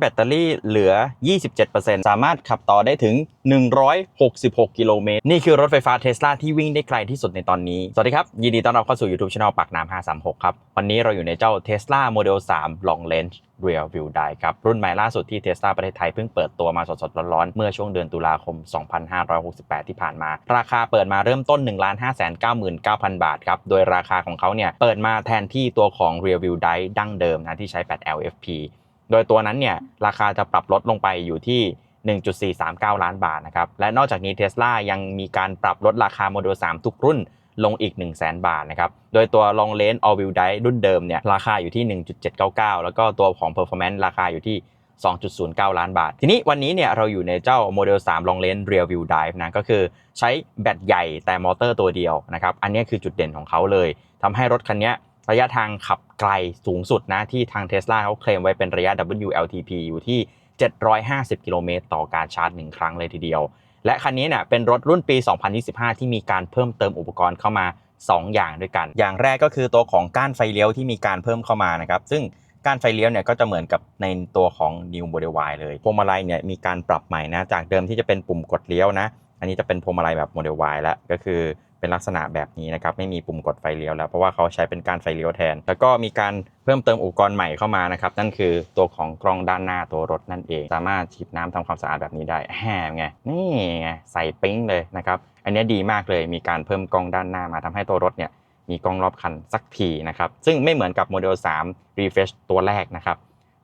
แบตเตอรี่เหลือ 27%สามารถขับต่อได้ถึง 166 กิโลเมตร นี่คือรถไฟฟ้าเทสลาที่วิ่งได้ไกลที่สุดในตอนนี้ สวัสดีครับ ยินดีต้อนรับเข้าสู่ YouTube Channel ปากน้ำ536 ครับ วันนี้เราอยู่ในเจ้า Tesla Model 3 Long Range Rear View Drive ครับ รุ่นใหม่ล่าสุดที่ Tesla ประเทศไทยเพิ่งเปิดตัวมาสดๆ ร้อนๆ เมื่อช่วงเดือนตุลาคม 2568 ที่ผ่านมา ราคาเปิดมาเริ่มต้น 1 5 9 9 9 0 0 บาทครับ โดยราคาของเขาเนี่ยเปิดมาแทนที่ตัวของ Rear View Drive ดั้งเดิมนะที่ใช้แบต LFP โดยตัวนั้นเนี่ยราคาจะปรับลดลงไปอยู่ที่ 1.439 ล้านบาทนะครับ และนอกจากนี้ Tesla ยังมีการปรับลดราคา Model 3ทุกรุ่นลงอีก 1 0 0 0 0 0บาทนะครับ โดยตัว Long Range All Wheel Drive รุ่นเดิมเนี่ยราคาอยู่ที่ 1.799 แล้วก็ตัวของ Performance ราคาอยู่ที่ 2.09 ล้านบาท ทีนี้วันนี้เนี่ยเราอยู่ในเจ้า Model 3 Long Range Rear Wheel Drive นะก็คือใช้แบตใหญ่แต่มอเตอร์ตัวเดียวนะครับ อันนี้คือจุดเด่นของเขาเลยทำให้รถคันนี้ ระยะทางขับไกลสูงสุดนะที่ทาง Tesla เขาเคลมไว้เป็นระยะ WLTP อยู่ที่ 750 กิโลเมตรต่อการชาร์จ 1 ครั้งเลยทีเดียว และคันนี้เนี่ยเป็นรถรุ่นปี 2025 ที่มีการเพิ่มเติมอุปกรณ์เข้ามา 2 อย่างด้วยกัน อย่างแรกก็คือตัวของก้านไฟเลี้ยวที่มีการเพิ่มเข้ามานะครับซึ่งก้านไฟเลี้ยวเนี่ยก็จะเหมือนกับในตัวของ New Model Y เลยพวงมาลัยเนี่ยมีการปรับใหม่นะจากเดิมที่จะเป็นปุ่มกดเลี้ยวนะ อันนี้จะเป็นพวงมาลัยแบบ Model Y แล้วก็คือ เป็นลักษณะแบบนี้นะครับไม่มีปุ่มกดไฟเลี้ยวแล้วเพราะว่าเขาใช้เป็นการไฟเลี้ยวแทน แล้วก็มีการเพิ่มเติมอุปกรณ์ใหม่เข้ามานะครับนั่นคือตัวของกล้องด้านหน้าตัวรถนั่นเอง สามารถฉีดน้ำทำความสะอาดแบบนี้ได้แหมไงนี่ไงใส่ปิ๊งเลยนะครับอันนี้ดีมากเลยมีการเพิ่มกล้องด้านหน้ามาทำให้ตัวรถเนี่ยมีกล้องรอบคันสักทีนะครับซึ่งไม่เหมือนกับโมเดล 3 Refresh ตัวแรกนะครับ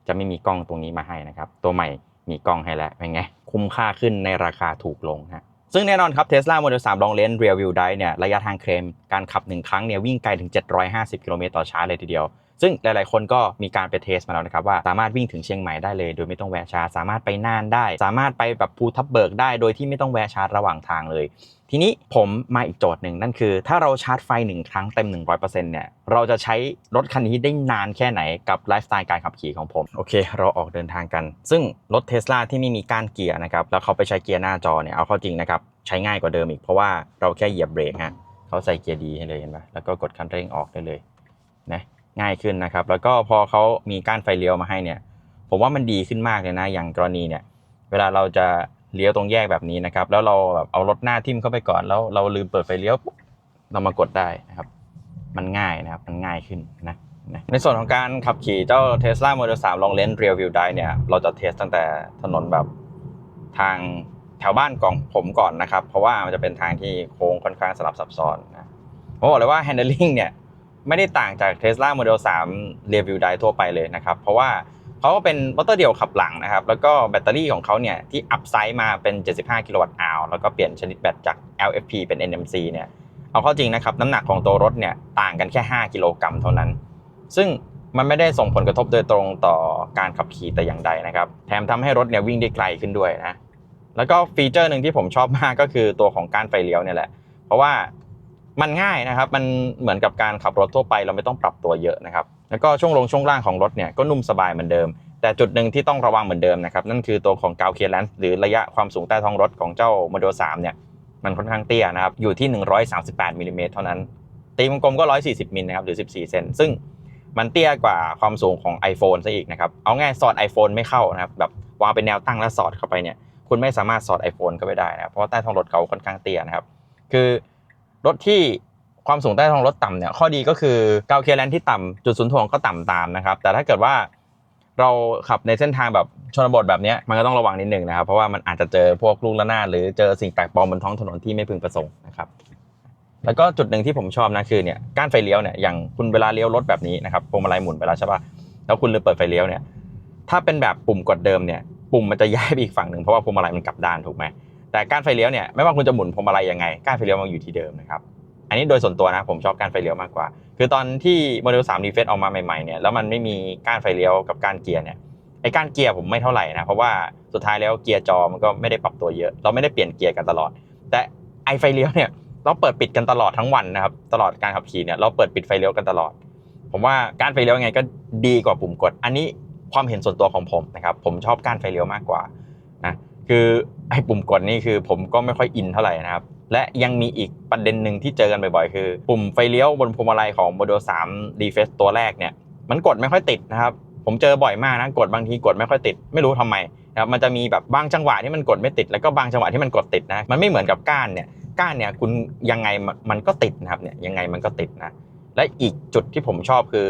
จะไม่มีกล้องตรงนี้มาให้นะครับตัวใหม่มีกล้องให้แล้วเป็นไงคุ้มค่าขึ้นในราคาถูกลงฮะ ซึ่งแน่นอนครับ Tesla Model 3 Long Range Rear Wheel Drive เนี่ยระยะทางเคลมการขับ 1 ครั้งเนี่ยวิ่งไกลถึง 750 กิโลเมตรต่อชาร์จเลยทีเดียว ซึ่งหลาย ๆ คนก็มีการไปเทสมาแล้วนะครับว่าสามารถวิ่งถึงเชียงใหม่ได้เลย โดยไม่ต้องแวะชาร์จสามารถไปน่านได้ สามารถไปแบบภูทับเบิกได้ โดยที่ไม่ต้องแวะชาร์จระหว่างทางเลย ทีนี้ผมมาอีกโจทย์หนึ่งนั่นคือ ถ้าเราชาร์จไฟ 1 ครั้งเต็ม 100%เนี่ยเราจะใช้รถคันนี้ได้นานแค่ไหนกับไลฟ์สไตล์การขับขี่ของผมโอเค เราออกเดินทางกัน ซึ่งรถเทสลาที่ไม่มีก้านเกียร์นะครับแล้วเขาไปใช้เกียร์หน้าจอเนี่ยเอาเข้าจริงนะครับใช้ง่ายกว่าเดิมอีกเพราะว่าเราแค่เหยียบเบรกฮะเขาใส่เกียร์ดีให้เลยเห็นปะแล้วก็กดคันเร่งออกได้เลยนะ ง่ายขึ้นนะครับ แล้วก็พอเขามีก้านไฟเลี้ยวมาให้เนี่ย ผมว่ามันดีขึ้นมากเลยนะ อย่างกรณีเนี่ย เวลาเราจะเลี้ยวตรงแยกแบบนี้นะครับ แล้วเราแบบเอารถหน้าทิ่มเข้าไปก่อน แล้วเราลืมเปิดไฟเลี้ยวปุ๊บเรามากดได้นะครับ มันง่ายนะครับ มันง่ายขึ้นนะนะในส่วนของการขับขี่เจ้า Tesla Model 3 Long Range Rear Wheel Drive เนี่ย เราจะเทสตั้งแต่ถนนแบบทางแถวบ้านของผมก่อนนะครับ เพราะว่ามันจะเป็นทางที่โค้งค่อนข้างสลับซับซ้อนนะผมบอกเลยว่า handling เนี่ย ไม่ได้ต่างจาก Tesla Model 3 Rear Wheel Drive ทั่วไปเลยนะครับ เพราะว่าเขาก็เป็นมอเตอร์เดี่ยวขับหลังนะครับ แล้วก็แบตเตอรี่ของเขาเนี่ยที่อัพไซด์มาเป็น 75 กิโลวัตต์อาวแล้วก็เปลี่ยนชนิดแบตจาก LFP เป็น NMC เนี่ยเอาเข้าจริงนะครับ น้ำหนักของตัวรถเนี่ยต่างกันแค่ 5 กิโลกรัมเท่านั้น ซึ่งมันไม่ได้ส่งผลกระทบโดยตรงต่อการขับขี่แต่อย่างใดนะครับ แถมทำให้รถเนี่ยวิ่งได้ไกลขึ้นด้วยนะ แล้วก็ฟีเจอร์หนึ่งที่ผมชอบมากก็คือตัวของการไฟเลี้ยวเนี่ยแหละ เพราะว่า มันง่ายนะครับ มันเหมือนกับการขับรถทั่วไปเราไม่ต้องปรับตัวเยอะนะครับ แล้วก็ช่วงลงช่วงล่างของรถเนี่ยก็นุ่มสบายเหมือนเดิม แต่จุดหนึ่งที่ต้องระวังเหมือนเดิมนะครับ นั่นคือตัวของกาวเคลียร์แลนซ์หรือระยะความสูงใต้ท้องรถของเจ้า Model 3เนี่ย มันค่อนข้างเตี้ยนะครับ อยู่ที่ 138มิลลิเมตรเท่านั้น ตีวงกลมก็ 140มิลนะครับ หรือ 14 เซน ซึ่งมันเตี้ยกว่าความสูงของ iPhone ซะอีกนะครับ เอาง่ายสอด iPhone ไม่เข้านะครับ แบบวางเป็นแนวตั้งแล้วสอดเข้าไปเนี่ย คุณไม่สามารถสอด iPhone เข้าไปได้นะ เพราะว่าใต้ท้องรถเขาค่อนข้างเตี้ยนะครับ คือ รถที่ความสูงใต้ท้องรถต่ำเนี่ยข้อดีก็คือเกาเคียร์แลนที่ต่ำจุดศูนย์ถ่วงก็ต่ำตามนะครับแต่ถ้าเกิดว่าเราขับในเส้นทางแบบชนบทแบบนี้มันก็ต้องระวังนิดนึงนะครับ เพราะว่ามันอาจจะเจอพวกลูกระนาดหรือเจอสิ่งแปลกปลอมบนท้องถนนที่ไม่พึงประสงค์นะครับแล้วก็จุดหนึ่งที่ผมชอบนะคือเนี่ยก้านไฟเลี้ยวเนี่ยอย่างคุณเวลาเลี้ยวรถแบบนี้นะครับพวงมาลัยหมุนไปแล้วใช่ป่ะแล้วคุณลืมเปิดไฟเลี้ยวเนี่ยถ้าเป็นแบบปุ่มกดเดิมเนี่ยปุ่มมันจะย้ายไปอีกฝั่งหนึ่งเพราะว่าพวงมาลัยมันกลับด้านถูกไหม แต่กานไฟเลี้ยวเนี่ยไม่ว่าคุณจะหมุนพวงมาลัยยังไงกานไฟเลี้ยวมันอยู่ที่เดิมนะครับอันนี้โดยส่วนตัวนะผมชอบกานไฟเลี้ยวมากกว่า คือตอนที่โมเดล3 r e f r e s h ออกมาใหม่ๆเนี่ยแล้วมันไม่มีกานไฟเลี้ยวกับกานเกียร์เนี่ยไอ้กานเกียร์ผมไม่เท่าไหร่นะเพราะว่าสุดท้ายแล้วเกียร์จอมันก็ไม่ได้ปรับตัวเยอะ เราไม่ได้เปลี่ยนเกียร์กันตลอด แต่ไอไฟเลี้ยวเนี่ยเราเปิดปิดกันตลอดทั้งวันนะครับตลอดการขับขี่เนี่ยเราเปิดปิดไฟเลี้ยวกันตลอด ผมว่าการไฟเลี้ยวยังไงก็ดีกว่าปุ่มกด อันนี้ความเห็นส่วนตัวของผมนะครับผมชอบการไฟเลี้ยวมากกว่านะ คือไอ้ปุ่มกดนี่คือผมก็ไม่ค่อยอินเท่าไหร่นะครับ และยังมีอีกประเด็นหนึ่งที่เจอกันบ่อยๆ คือ ปุ่มไฟเลี้ยวบนพวงมาลัยของ Model 3 d f a c e ตัวแรกเนี่ย มันกดไม่ค่อยติดนะครับ ผมเจอบ่อยมากนะกดบางทีกดไม่ค่อยติด ไม่รู้ทำไมนะครับมันจะมีแบบบางจังหวะที่มันกดไม่ติด แล้วก็บางจังหวะที่มันกดติดนะมันไม่เหมือนกับก้านเนี่ยก้านเนี่ยคุณยังไงมันก็ติดนะครับเนี่ยยังไงมันก็ติดนะและอีกจุดที่ผมชอบคือ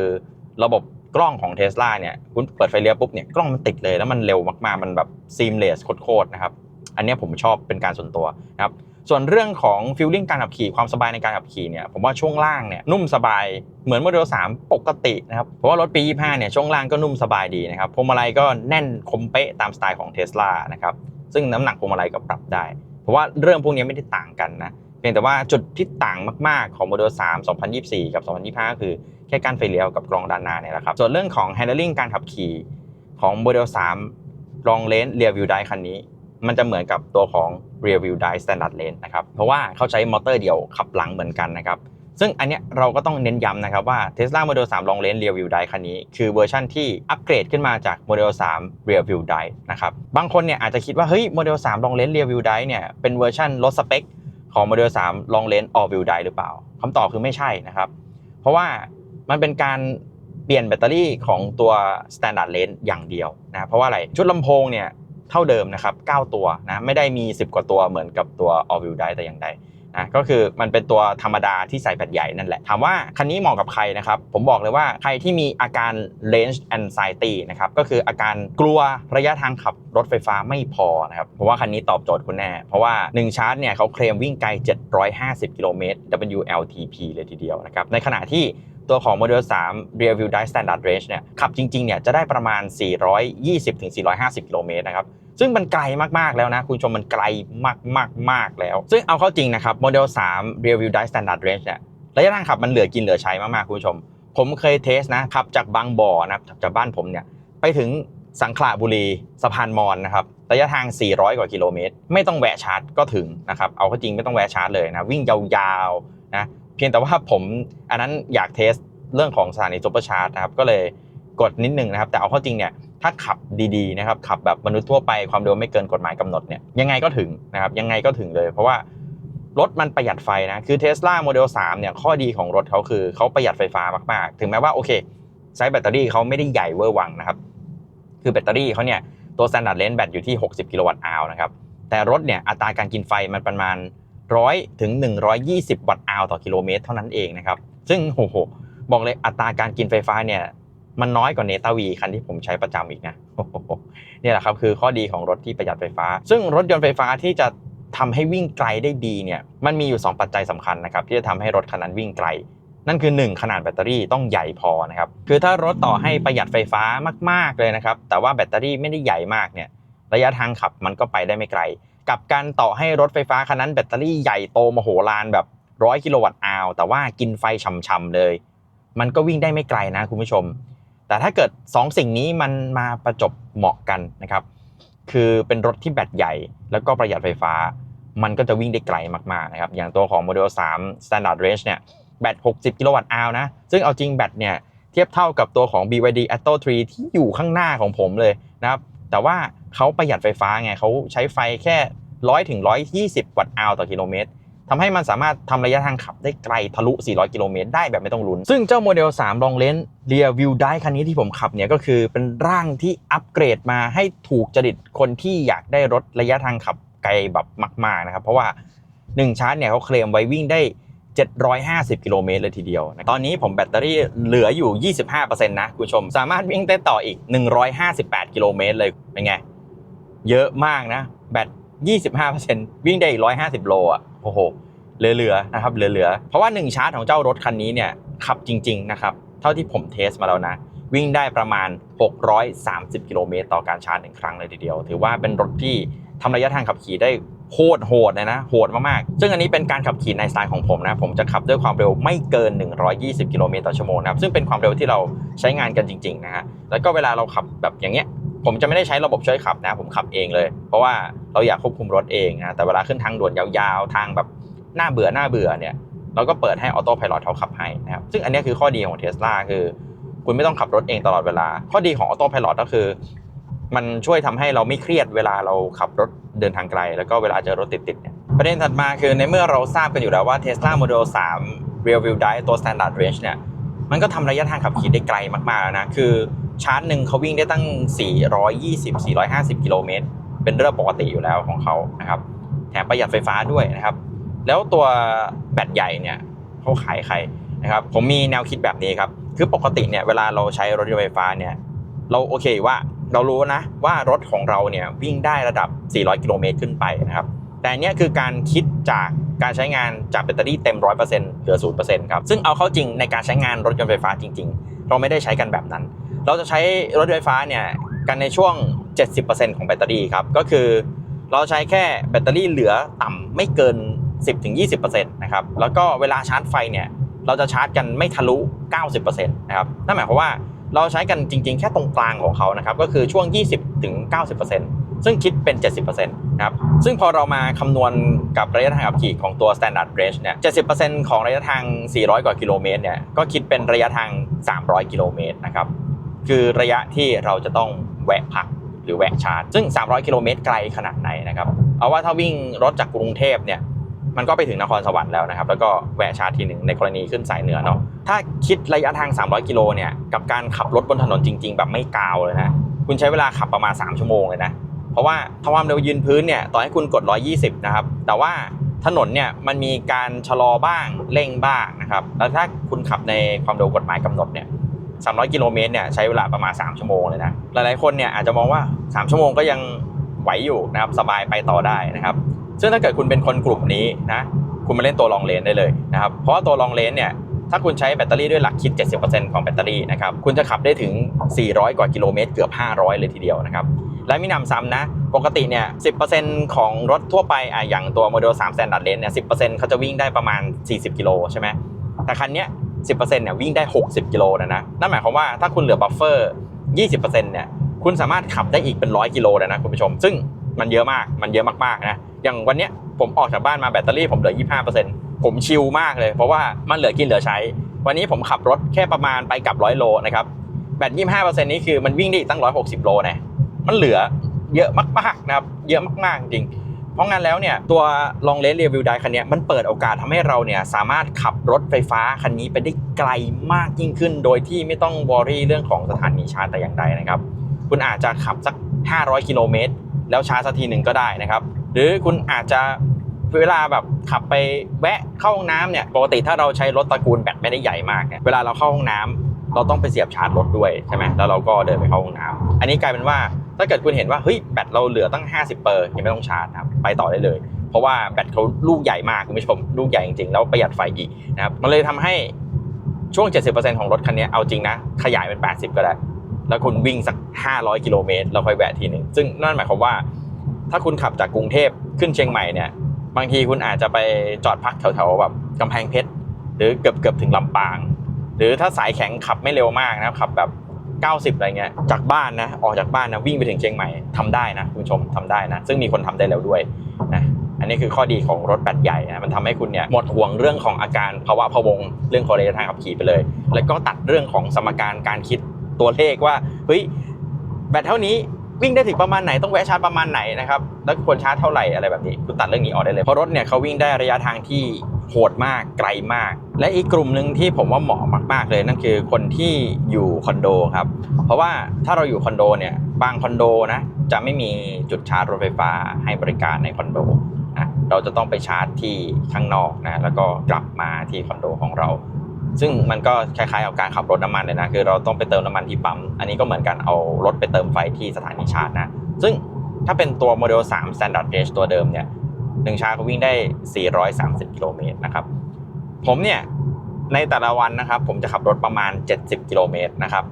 ระบบ กล้องของเทสลาเนี่ยคุณเปิดไฟเลี้ยวปุ๊บเนี่ยกล้องมันติดเลยแล้วมันเร็วมากๆ มันแบบซีมเลสโคตรๆนะครับอันนี้ผมชอบเป็นการส่วนตัวนะครับส่วนเรื่องของฟิลลิ่งการขับขี่ความสบายในการขับขี่เนี่ยผมว่าช่วงล่างเนี่ยนุ่มสบายเหมือนโมเดล3 ปกตินะครับเพราะว่ารถปี 25 เนี่ยช่วงล่างก็นุ่มสบายดีนะครับพวงมาลัยก็แน่นคมเป๊ะตามสไตล์ของเทสลานะครับซึ่งน้ำหนักพวงมาลัยก็ปรับได้ เพราะว่าเรื่องพวกนี้ไม่ได้ต่างกันนะเพียงแต่ว่าจุดที่ต่างมาก ๆของโมเดล3 2024 กับ 2025ก็คือ แค่การไฟเลี้ยวกับกรองด้านหน้าเนี่ยแหละครับ ส่วนเรื่องของ handling การขับขี่ของโมเดล3ลองเลนเรียวิวได้คันนี้ มันจะเหมือนกับตัวของ Rear Wheel Drive Standard Lane นะครับ เพราะว่าเขาใช้มอเตอร์เดียวขับหลังเหมือนกันนะครับ ซึ่งอันเนี้ยเราก็ต้องเน้นย้ำนะครับว่า Tesla Model 3 Long Range Rear Wheel Drive คันนี้ คือเวอร์ชันที่อัปเกรดขึ้นมาจาก Model 3 Rear Wheel Drive นะครับ บางคนเนี่ยอาจจะคิดว่าเฮ้ย Model 3 Long Range Rear Wheel Drive เนี่ยเป็นเวอร์ชันลดสเปคของ Model 3 Long Range All Wheel Drive หรือเปล่าคำตอบคือไม่ใช่นะครับ เพราะว่า มันเป็นการเปลี่ยนแบตเตอรี่ของตัว Standard Range อย่างเดียวนะเพราะว่าอะไรชุดลำโพงเนี่ยเท่าเดิมนะครับ 9 ตัวนะไม่ได้มี 10 กว่าตัวเหมือนกับตัว All Wheel Drive แต่อย่างใดนะก็คือมันเป็นตัวธรรมดาที่ใส่แบตใหญ่นั่นแหละ ถามว่าคันนี้เหมาะกับใครนะครับ ผมบอกเลยว่าใครที่มีอาการ range anxiety นะครับก็คืออาการกลัวระยะทางขับรถไฟฟ้าไม่พอนะครับเพราะว่าคันนี้ตอบโจทย์คุณแน่ เพราะว่า 1 ชาร์จเนี่ยเขาเคลมวิ่งไกล 750 กิโลเมตร WLTP เลยทีเดียวนะครับในขณะที่ ตัวของ Model 3 Rear Wheel Drive Standard Range เนี่ยขับจริงๆเนี่ยจะได้ประมาณ 420-450กิโลเมตรนะครับซึ่งมันไกลมาก ๆ แล้วนะ คุณชมมันไกลมากๆมากแล้ว ซึ่งเอาเข้าจริงนะครับ Model 3 Rear Wheel Drive Standard Range เนี่ยระยะทางขับมันเหลือกินเหลือใช้มาก ๆ คุณชม ผมเคยเทสนะ ขับจากบางบ่อนะจากบ้านผมเนี่ย ไปถึงสังขละบุรีสะพานมอนนะครับระยะทาง 400 กว่ากิโลเมตร ไม่ต้องแวะชาร์จก็ถึงนะครับ เอาเข้าจริงไม่ต้องแวะชาร์จเลยนะ วิ่งยาวๆนะ เพียงแต่ว่าผมอันนั้นอยากเทสเรื่องของสถานีซุปเปอร์ชาร์จนะครับก็เลยกดนิดนึงนะครับ แต่เอาเข้าจริงเนี่ยถ้าขับดีๆนะครับขับแบบมนุษย์ทั่วไปความเร็วไม่เกินกฎหมายกำหนดเนี่ยยังไงก็ถึงนะครับยังไงก็ถึงเลย เพราะว่ารถมันประหยัดไฟนะคือ Tesla Model 3เนี่ยข้อดีของรถเขาคือเขาประหยัดไฟฟ้ามากๆ ถึงแม้ว่าโอเคไซส์แบตเตอรี่เขาไม่ได้ใหญ่เวอร์วังนะครับคือแบตเตอรี่เขาเนี่ยตัว standard range แบตอยู่ที่ 60 กิโลวัตต์อาวนะครับแต่รถเนี่ยอัตราการกินไฟมันประมาณ 100 ถึง 120 วัตต์อาวต่อกิโลเมตรเท่านั้นเองนะครับ ซึ่งโอ้โห บอกเลยอัตราการกินไฟฟ้าเนี่ย มันน้อยกว่าเนตาวีคันที่ผมใช้ประจำอีกนะนี่แหละครับคือข้อดีของรถที่ประหยัดไฟฟ้า ซึ่งรถยนต์ไฟฟ้าที่จะทำให้วิ่งไกลได้ดีเนี่ย มันมีอยู่ 2 ปัจจัยสำคัญนะครับที่จะทำให้รถคันนั้นวิ่งไกล นั่นคือ 1 ขนาดแบตเตอรี่ต้องใหญ่พอนะครับ คือถ้ารถต่อให้ประหยัดไฟฟ้ามาก ๆเลยนะครับ แต่ว่าแบตเตอรี่ไม่ได้ใหญ่มากเนี่ย ระยะทางขับมันก็ไปได้ไม่ไกล กับการต่อให้รถไฟฟ้าคันนั้นแบตเตอรี่ใหญ่โตมโหฬารแบบร้อยกิโลวัตต์อาวแต่ว่ากินไฟช่ำๆเลย มันก็วิ่งได้ไม่ไกลนะคุณผู้ชม แต่ถ้าเกิด 2 สิ่งนี้มันมาประจบเหมาะกันนะครับ คือเป็นรถที่แบตใหญ่ แล้วก็ประหยัดไฟฟ้า มันก็จะวิ่งได้ไกลมากๆนะครับ อย่างตัวของ Model 3 Standard Range เนี่ยแบต 60 กิโลวัตต์อาวนะ ซึ่งเอาจริงแบตเนี่ยเทียบเท่ากับตัวของ BYD Atto 3 ที่อยู่ข้างหน้าของผมเลยนะครับ แต่ว่า เขาประหยัดไฟฟ้าไงเขาใช้ไฟแค่100ถึง120วัตต์อาวต่อกิโลเมตรทำให้มันสามารถทำระยะทางขับได้ไกลทะลุ 400 กิโลเมตรได้แบบไม่ต้องลุ้น ซึ่งเจ้าโมเดล 3 ลองเลนเรียวิวได้คันนี้ที่ผมขับเนี่ยก็คือเป็นร่างที่อัปเกรดมาให้ถูกจริตคนที่อยากได้รถระยะทางขับไกลแบบมากๆนะครับ เพราะว่า 1 ชาร์จเนี่ยเขาเคลมไว้วิ่งได้ 750 กิโลเมตรเลยทีเดียวนะตอนนี้ผมแบตเตอรี่เหลืออยู่ 25%นะคุณชม สามารถวิ่งได้ต่ออีก 158 กิโลเมตรเลยเป็นไง เยอะมากนะ แบต 25%วิ่งได้อีก 150 โลอะโอ้โหเหลือๆนะครับเหลือๆเพราะว่า 1 ชาร์จของเจ้ารถคันนี้เนี่ยขับจริง ๆ นะครับ เท่าที่ผมเทสมาแล้วนะ วิ่งได้ประมาณ 630 กิโลเมตรต่อการชาร์จหนึ่งครั้งเลยทีเดียว ถือว่าเป็นรถที่ทำระยะทางขับขี่ได้โคตรโหดเลยนะโหดมากๆ ซึ่งอันนี้เป็นการขับขี่ในสไตล์ของผมนะ ผมจะขับด้วยความเร็วไม่เกิน 120 กิโลเมตรต่อชั่วโมงนะครับ ซึ่งเป็นความเร็วที่เราใช้งานกันจริง ๆ นะฮะ แล้วก็เวลาเราขับแบบอย่างเงี้ย ผมจะไม่ได้ใช้ระบบช่วยขับนะ ผมขับเองเลย เพราะว่าเราอยากควบคุมรถเองนะแต่เวลาขึ้นทางด่วนยาวๆ ทางแบบน่าเบื่อหน่าเบื่อเนี่ยเราก็เปิดให้ออโต้พายロเขาขับให้นะครับซึ่งอันนี้คือข้อดีของเทสลาคือ คุณไม่ต้องขับรถเองตลอดเวลา ข้อดีของออโต้พายロก็คือ มันช่วยทำให้เราไม่เครียดเวลาเราขับรถเดินทางไกล แล้วก็เวลาเจอรถติดๆเนี่ยประเด็นถัดมาคือในเมื่อเราทราบกันอยู่แล้วว่า Tesla Model 3 Rear Wheel Drive ตัว Standard Range เนี่ย มันก็ทำระยะทางขับขี่ได้ไกลมากๆแล้วนะ คือชาร์จหนึ่งเขาวิ่งได้ตั้ง 420 450 กิโลเมตร เป็นเรื่องปกติอยู่แล้วของเขานะครับ แถมประหยัดไฟฟ้าด้วยนะครับ แล้วตัวแบตใหญ่เนี่ยเขาขายใครนะครับ ผมมีแนวคิดแบบนี้ครับ คือปกติเนี่ยเวลาเราใช้รถยนต์ไฟฟ้าเนี่ย เราโอเคว่าเรารู้นะว่ารถของเราเนี่ยวิ่งได้ระดับ 400 กิโลเมตรขึ้นไปนะครับ แต่เนี้ยคือการคิดจากการใช้งานจากแบตเตอรี่เต็ม100%เปอร์เซ็นต์เหลือ0%ครับซึ่งเอาเข้าจริงในการใช้งานรถยนต์ไฟฟ้าจริง ๆ เราไม่ได้ใช้กันแบบนั้น เราจะใช้รถยนต์ไฟฟ้าเนี่ยกันในช่วง 70%ของแบตเตอรี่ครับก็คือเราใช้แค่แบตเตอรี่เหลือต่ำไม่เกิน 10-20%นะครับแล้วก็เวลาชาร์จไฟเนี่ยเราจะชาร์จกันไม่ทะลุ 90%นะครับนั่นหมายความว่าเราใช้กันจริง ๆ แค่ตรงกลางของเขานะครับก็คือช่วง 20-90% ซึ่งคิดเป็น 70%นะครับ ซึ่งพอเรามาคำนวณกับระยะทางขับขี่ของตัว standard range เนี่ย 70%ของระยะทาง 400 กว่ากิโลเมตรเนี่ย ก็คิดเป็นระยะทาง 300 กิโลเมตรนะครับ คือระยะที่เราจะต้องแวะพักหรือแวะชาร์จ ซึ่ง 300 กิโลเมตรไกลขนาดไหนนะครับ เอาว่าถ้าวิ่งรถจากกรุงเทพเนี่ย มันก็ไปถึงนครสวรรค์แล้วนะครับ แล้วก็แวะชาร์จทีหนึ่งในกรณีขึ้นสายเหนือเนาะ ถ้าคิดระยะทาง 300 กิโลเนี่ย กับการขับรถบนถนนจริง ๆ แบบไม่กาวเลยนะ คุณใช้เวลาขับประมาณ 3 ชั่วโมงเลยนะ ราะว่าถ้าความเร็วยืนพื้นเนี่ยต่อให้คุณกด 120 นะครับ แต่ว่าถนนเนี่ยมันมีการชะลอบ้างเร่งบ้างนะครับ แล้วถ้าคุณขับในความเร็วกฎหมายกำหนดเนี่ย300 กิโลเมตรเนี่ยใช้เวลาประมาณ 3 ชั่วโมงเลยนะ หลายๆคนเนี่ยอาจจะมองว่า 3 ชั่วโมงก็ยังไหวอยู่นะครับสบายไปต่อได้นะครับ ซึ่งถ้าเกิดคุณเป็นคนกลุ่มนี้นะคุณมาเล่นตัวลองเลนได้เลยนะครับ เพราะว่าตัวลองเลนเนี่ยถ้าคุณใช้แบตเตอรี่ด้วยหลักคิด 70%ของแบตเตอรี่นะครับ คุณจะขับได้ถึง 400 กว่ากิโลเมตรเกือบ 500 เลยทีเดียวนะครับ และมีนำซ้ำนะ ปกติเนี่ย 10%ของรถทั่วไปอะอย่างตัวโมเดล3 Standard Range เนี่ย 10%เขาจะวิ่งได้ประมาณ 40 กิโลใช่ไหมแต่คันเนี้ย 10%เนี่ยวิ่งได้ 60 กิโลนะนะ นั่นหมายความว่าถ้าคุณเหลือบัฟเฟอร์ 20%เนี่ยคุณสามารถขับได้อีกเป็น 100 กิโลเลยนะคุณผู้ชม ซึ่งมันเยอะมาก มันเยอะมากๆนะ อย่างวันเนี้ยผมออกจากบ้านมาแบตเตอรี่ผมเหลือ 25%ผมชิลมากเลย เพราะว่ามันเหลือกินเหลือใช้ วันนี้ผมขับรถแค่ประมาณไปกลับ100โลนะครับแบต25%นี้คือมันวิ่งได้อีกตั้ง 160 โลนะ มันเหลือเยอะมากๆนะครับ เยอะมากๆจริง เพราะงั้นแล้วเนี่ยตัวลองเลนเรีวิวไดคันนี้มันเปิดโอกาสทำให้เราเนี่ยสามารถขับรถไฟฟ้าคันนี้ไปได้ไกลมากยิ่งขึ้น โดยที่ไม่ต้องวอรี่เรื่องของสถานีชาร์จแต่อย่างใดนะครับ คุณอาจจะขับสัก 500 กิโลเมตรแล้วชาร์จสักทีหนึ่งก็ได้นะครับ หรือคุณอาจจะเวลาแบบขับไปแวะเข้าห้องน้ำเนี่ยปกติถ้าเราใช้รถตระกูลแบตไม่ได้ใหญ่มากเนี่ยเวลาเราเข้าห้องน้ำเราต้องไปเสียบชาร์จรถด้วยใช่ไหมแล้วเราก็เดินไปเข้าห้องน้ำอันนี้กลายเป็นว่า ถ้าเกิดคุณเห็นว่าเฮ้ยแบตเราเหลือตั้ง 50เปอร์ยังไม่ต้องชาร์จนะครับไปต่อได้เลย เพราะว่าแบตเขาลูกใหญ่มากคุณผู้ชมลูกใหญ่จริงๆแล้วประหยัดไฟอีกนะครับมันเลยทำให้ช่วง 70%ของรถคันนี้เอาจริงนะ ขยายเป็น 80 ก็ได้ แล้วคุณวิ่งสัก 500 กิโลเมตรแล้วค่อยแวะทีหนึ่งซึ่งนั่นหมายความว่า ถ้าคุณขับจากกรุงเทพขึ้นเชียงใหม่เนี่ยบางทีคุณอาจจะไปจอดพักแถวๆแบบกำแพงเพชรหรือเกือบเกือบๆถึงลำปาง หรือถ้าสายแข็งขับไม่เร็วมากนะครับขับแบบ 90 อะไรเงี้ย จากบ้านนะ ออกจากบ้านนะวิ่งไปถึงเชียงใหม่ทำได้นะคุณชมทำได้นะ ซึ่งมีคนทำได้แล้วด้วยนะอันนี้คือข้อดีของรถแบตใหญ่นะมันทำให้คุณเนี่ยหมดห่วงเรื่องของอาการภาวะพะวงเรื่องของระยะทางขับขี่ไปเลย แล้วก็ตัดเรื่องของสมการการคิดตัวเลขว่าเฮ้ยแบตเท่านี้วิ่งได้ถึงประมาณไหนต้องแวะชาร์จประมาณไหนนะครับแล้วควรชาร์จเท่าไหร่อะไรแบบนี้คุณตัดเรื่องนี้ออกได้เลยเพราะรถเนี่ยเขาวิ่งได้ระยะทางที่ โหดมากไกลมาก และอีกกลุ่มหนึ่งที่ผมว่าเหมาะมาก ๆ เลยนั่นคือคนที่อยู่คอนโดครับ เพราะว่าถ้าเราอยู่คอนโดเนี่ยบางคอนโดนะจะไม่มีจุดชาร์จรถไฟฟ้าให้บริการในคอนโดนะเราจะต้องไปชาร์จที่ข้างนอกนะแล้วก็กลับมาที่คอนโดของเรา ซึ่งมันก็คล้ายๆกับการขับรถน้ำมันเลยนะคือเราต้องไปเติมน้ำมันที่ปั๊มอันนี้ก็เหมือนกันเอารถไปเติมไฟที่สถานีชาร์จนะซึ่งถ้าเป็นตัวโมเดล3 Standard Range ตัวเดิมเนี่ย หนึ่งชาร์ก็วิ่งได้ 430 กิโลเมตรนะครับ ผมเนี่ยในแต่ละวันนะครับ ผมจะขับรถประมาณ 70 กิโลเมตรนะครับ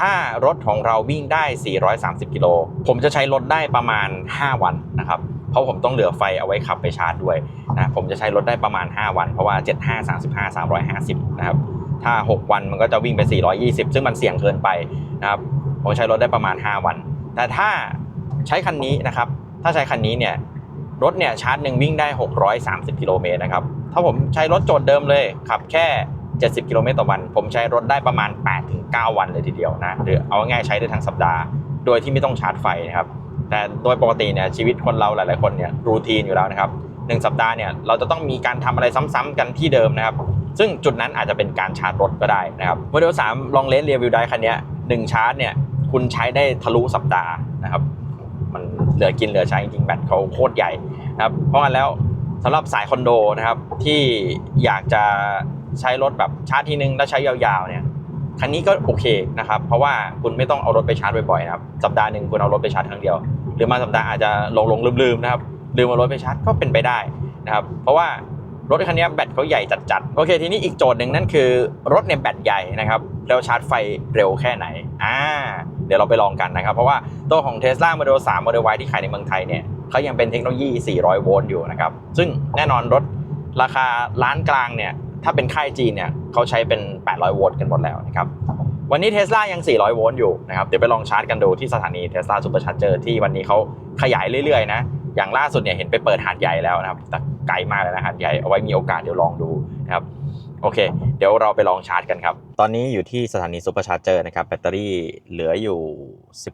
ถ้ารถของเราวิ่งได้ 430 กิโล ผมจะใช้รถได้ประมาณ 5 วันนะครับ เพราะผมต้องเหลือไฟเอาไว้ขับไปชาร์จด้วยนะ ผมจะใช้รถได้ประมาณ 5 วัน เพราะว่า 75 35 350 นะครับ ถ้า 6 วันมันก็จะวิ่งไป 420 ซึ่งมันเสี่ยงเกินไปนะครับ ผมใช้รถได้ประมาณ 5 วัน แต่ถ้าใช้คันนี้นะครับ ถ้าใช้คันนี้เนี่ย รถเนี่ยชาร์จหนึ่งวิ่งได้ 630 กิโลเมตรนะครับ ถ้าผมใช้รถโจทย์เดิมเลยขับแค่ 70 กิโลเมตรต่อวัน ผมใช้รถได้ประมาณ 8-9 วันเลยทีเดียวนะ หรือเอาง่ายใช้ได้ทั้งสัปดาห์ โดยที่ไม่ต้องชาร์จไฟนะครับ แต่โดยปกติเนี่ยชีวิตคนเราหลาย ๆ คนเนี่ยรูทีนอยู่แล้วนะครับหนึ่งสัปดาห์เนี่ยเราจะต้องมีการทำอะไรซ้ำๆกันที่เดิมนะครับ ซึ่งจุดนั้นอาจจะเป็นการชาร์จรถก็ได้นะครับโมเดล3ลองเลนเรียวิวได้คันนี้ย1ชาร์จเนี่ยคุณใช้ได้ทะลุสัปดาห์นะครับ มันเหลือกินเหลือใช้จริงแบตเขาโคตรใหญ่ นะครับเพราะงั้นแล้วสำหรับสายคอนโดนะครับที่อยากจะใช้รถแบบชาร์จทีนึงแล้วใช้ยาวๆเนี่ยคันนี้ก็โอเคนะครับ เพราะว่าคุณไม่ต้องเอารถไปชาร์จบ่อยๆนะครับสัปดาห์หนึ่งคุณเอารถไปชาร์จครั้งเดียว หรือมาสัปดาห์อาจจะหลงๆลืมๆนะครับลืมเอารถไปชาร์จก็เป็นไปได้นะครับเพราะว่ารถคันนี้แบตเขาใหญ่จัดๆโอเคทีนี้อีกโจทย์หนึ่งนั่นคือรถเนี่ยแบตใหญ่นะครับแล้วชาร์จไฟเร็วแค่ไหนอ่าเดี๋ยวเราไปลองกันนะครับ เพราะว่าตัวของ Tesla Model 3 Model Y ที่ขายในเมืองไทยเนี่ย เขายังเป็นเทคโนโลยี 400 โวลต์อยู่นะครับ ซึ่งแน่นอนรถราคาล้านกลางเนี่ย ถ้าเป็นค่ายจีนเนี่ยเขาใช้เป็น 800 โวลต์กันหมดแล้วนะครับ วันนี้ Tesla ยัง 400 โวลต์อยู่นะครับ เดี๋ยวไปลองชาร์จกันดูที่สถานี Tesla Supercharger ที่วันนี้เขาขยายเรื่อยๆนะ อย่างล่าสุดเนี่ยเห็นไปเปิดหาดใหญ่แล้วนะครับ แต่ไกลมากเลยนะหาดใหญ่ เอาไว้มีโอกาสเดี๋ยวลองดูนะครับ โอเค เดี๋ยวเราไปลองชาร์จกันครับ ตอนนี้อยู่ที่สถานี Supercharger นะครับ แบตเตอรี่เหลืออยู่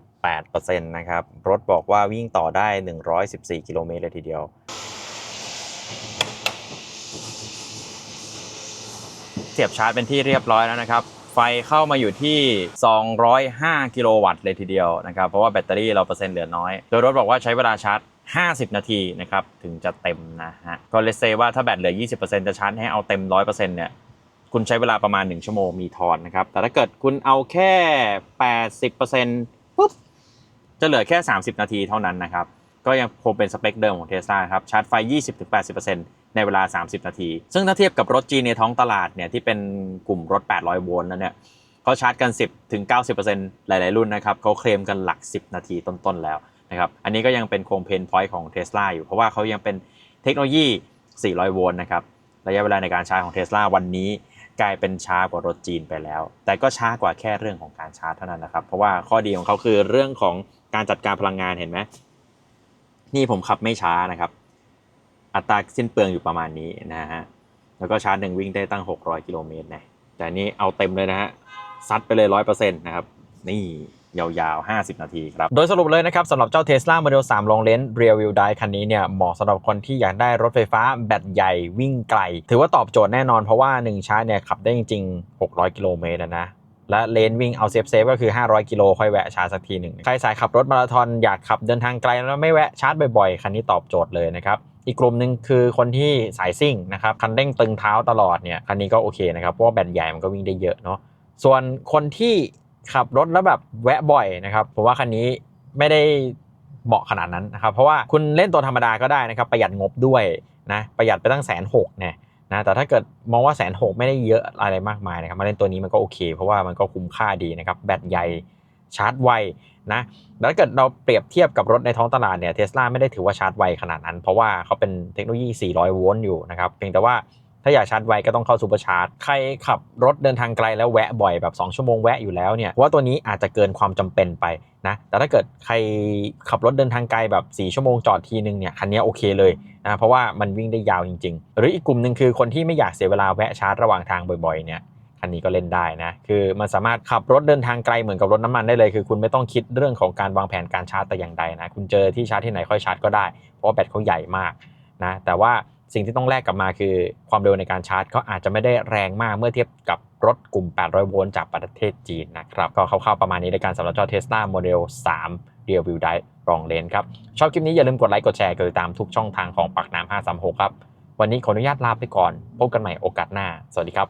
18%นะครับ รถบอกว่าวิ่งต่อได้ 114 กิโลเมตรเลยทีเดียว เสียบชาร์จเป็นที่เรียบร้อยแล้วนะครับ ไฟเข้ามาอยู่ที่ 205 กิโลวัตต์เลยทีเดียวนะครับ เพราะว่าแบตเตอรี่เราเปอร์เซ็นต์เหลือน้อย โดยรถบอกว่าใช้เวลาชาร์จ 50 นาทีนะครับถึงจะเต็มนะฮะก็เลเซว่าถ้าแบตเหลือ 20%จะชาร์จให้เอาเต็ม 100%เนี่ยคุณใช้เวลาประมาณ 1 ชั่วโมงมีทอนนะครับ แต่ถ้าเกิดคุณเอาแค่ 80%ปุ๊บจะเหลือแค่ 30 นาทีเท่านั้นนะครับ ก็ยังคงเป็นสเปคเดิมของ Tesla ครับชาร์จไฟ 20-80%ในเวลา 30 นาที ซึ่งถ้าเทียบกับรถจีนในท้องตลาดเนี่ยที่เป็นกลุ่มรถ 800 โวลต์นั้นเนี่ยเขาชาร์จกัน 10-90%หลาย ๆ รุ่นนะครับเขาเคลมกันหลัก 10 นาทีต้น ๆ แล้ว นะครับอันนี้ก็ยังเป็นคงเพนพอยต์ของ Tesla อยู่ เพราะว่าเขายังเป็นเทคโนโลยี 400 โวลต์นะครับระยะเวลาในการชาร์จของ Tesla วันนี้กลายเป็นช้ากว่ารถจีนไปแล้ว แต่ก็ช้ากว่าแค่เรื่องของการชาร์จเท่านั้นนะครับ เพราะว่าข้อดีของเขาคือเรื่องของการจัดการพลังงานเห็นไหมนี่ผมขับไม่ช้านะครับ อัตราสิ้นเปลืองอยู่ประมาณนี้นะฮะแล้วก็ชาร์จหนึ่งวิ่งได้ตั้ง 600 กิโลเมตรนะแต่นี่เอาเต็มเลยนะฮะซัดไปเลย 100%นะครับนี่ ยาวๆ 50 นาทีครับ โดยสรุปเลยนะครับสำหรับเจ้า Tesla Model 3 Long Range Rear Wheel Drive คันนี้เนี่ยเหมาะสำหรับคนที่อยากได้รถไฟฟ้าแบตใหญ่วิ่งไกล ถือว่าตอบโจทย์แน่นอนเพราะว่า 1ชาร์จเนี่ยขับได้จริง ๆ 600 กิโลเมตรนะและเลนวิ่งเอาเซฟเซฟก็คือ 500 กิโลค่อยแวะชาร์จสักทีหนึ่ง ใครสายขับรถมาราธอนอยากขับเดินทางไกลแล้วไม่แวะชาร์จบ่อยๆ คันนี้ตอบโจทย์เลยนะครับ อีกกลุ่มหนึ่งคือคนที่สายซิ่งนะครับ คันเร่งตึงเท้าตลอดเนี่ย คันนี้ก็โอเคนะครับ เพราะว่าแบตใหญ่มันก็วิ่งได้เยอะเนาะ ส่วนคนที่ ขับรถแล้วแบบแวะบ่อยนะครับผมว่าคันนี้ไม่ได้เหมาะขนาดนั้นนะครับ เพราะว่าคุณเล่นตัวธรรมดาก็ได้นะครับ ประหยัดงบด้วยนะประหยัดไปตั้งแสนหกเนี่ยนะแต่ถ้าเกิดมองว่าแสนหกไม่ได้เยอะอะไรมากมายนะครับ มาเล่นตัวนี้มันก็โอเค เพราะว่ามันก็คุ้มค่าดีนะครับ แบตใหญ่ชาร์จไวนะแล้วถ้าเกิดเราเปรียบเทียบกับรถในท้องตลาดเนี่ยเทสลาไม่ได้ถือว่าชาร์จไวขนาดนั้น เพราะว่าเขาเป็นเทคโนโลยี 400 โวลต์อยู่นะครับ เพียงแต่ว่า ถ้าอยากชาร์จไวก็ต้องเข้าซูเปอร์ชาร์จ ใครขับรถเดินทางไกลแล้วแวะบ่อยแบบ 2 ชั่วโมงแวะอยู่แล้วเนี่ยว่าตัวนี้อาจจะเกินความจำเป็นไปนะ แต่ถ้าเกิดใครขับรถเดินทางไกลแบบ 4 ชั่วโมงจอดทีนึงเนี่ยคันนี้โอเคเลยนะเพราะว่ามันวิ่งได้ยาวจริง ๆ หรืออีกกลุ่มหนึ่งคือคนที่ไม่อยากเสียเวลาแวะชาร์จระหว่างทางบ่อยๆเนี่ยคันนี้ก็เล่นได้นะ คือมันสามารถขับรถเดินทางไกลเหมือนกับรถน้ำมันได้เลย คือคุณไม่ต้องคิดเรื่องของการวางแผนการชาร์จแต่อย่างใดนะ คุณเจอที่ชาร์จที่ไหนค่อยชาร์จก็ได้ เพราะแบตเขาใหญ่มากนะ แต่ว่า สิ่งที่ต้องแลกกลับมาคือความเร็วในการชาร์จเขาอาจจะไม่ได้แรงมากเมื่อเทียบกับรถกลุ่ม 800 โวลต์จากประเทศจีนนะครับ ก็คร่าวๆประมาณนี้ในการสำหรับเจ้า Tesla Model 3 Rear View Drive รองเลนครับ ชอบคลิปนี้อย่าลืมกดไลค์กดแชร์กดติดตามทุกช่องทางของปากน้ำ536 ครับ วันนี้ขออนุญาตลาไปก่อน พบกันใหม่โอกาสหน้า สวัสดีครับ